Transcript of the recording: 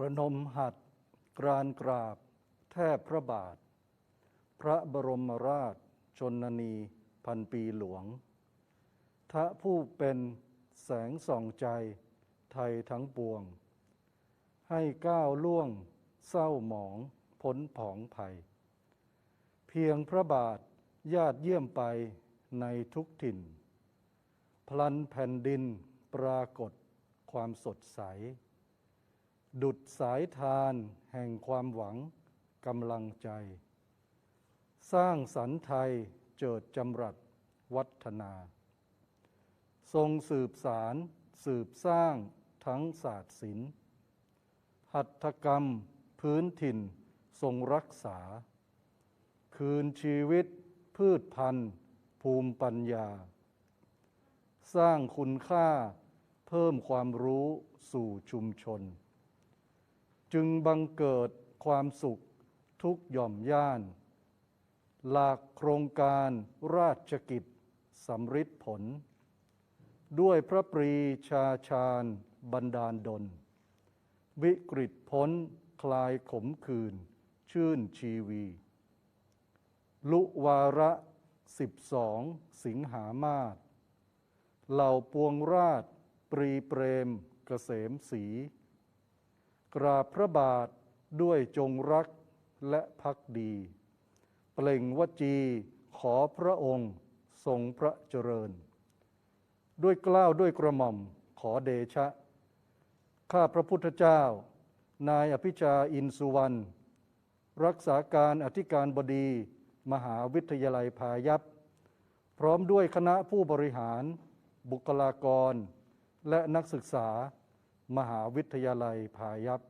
ประนมหัดกรานกราบ แทบพระบาท พระบรมราชชนนีพันปีหลวง ทะผู้เป็นแสงส่องใจไทยทั้งปวง ให้ก้าวล่วงเศร้าหมองพ้นผองภัย เพียงพระบาทญาติเยี่ยมไปในทุกถิ่น พลันแผ่นดินปรากฏความสดใส ดุดสายทานแห่งความหวังกำลังใจ สร้างสรรค์ไทยเจิดจำรัดวัฒนา ทรงสืบสารสืบสร้างทั้งศาสตร์ศิลป์หัตถกรรมพื้นถิ่นทรงรักษา คืนชีวิตพืชพันธุ์ ภูมิปัญญา สร้างคุณค่าเพิ่มความรู้สู่ชุมชน จึงบังเกิดความสุขทุกหย่อมย่าน หลากโครงการราชกิจสำริดผล ด้วยพระปรีชาชาญบันดาลดล วิกฤตพ้นคลายขมขื่นชื่นชีวี ลุวาระสิบสองสิงหามาศเหล่าปวงราช ปรีเปรมเกษมสี กราบพระบาทด้วยจงรักและพักดี เปล่งวจีขอพระองค์ทรงพระเจริญ ด้วยกล้าวด้วยกระหม่อมขอเดชะ ข้าพระพุทธเจ้า นายอภิชาอินสุวรรณ รักษาการอธิการบดี มหาวิทยาลัยพายัพพร้อมด้วยคณะผู้บริหาร บุคลากร และนักศึกษา มหาวิทยาลัยพายัพ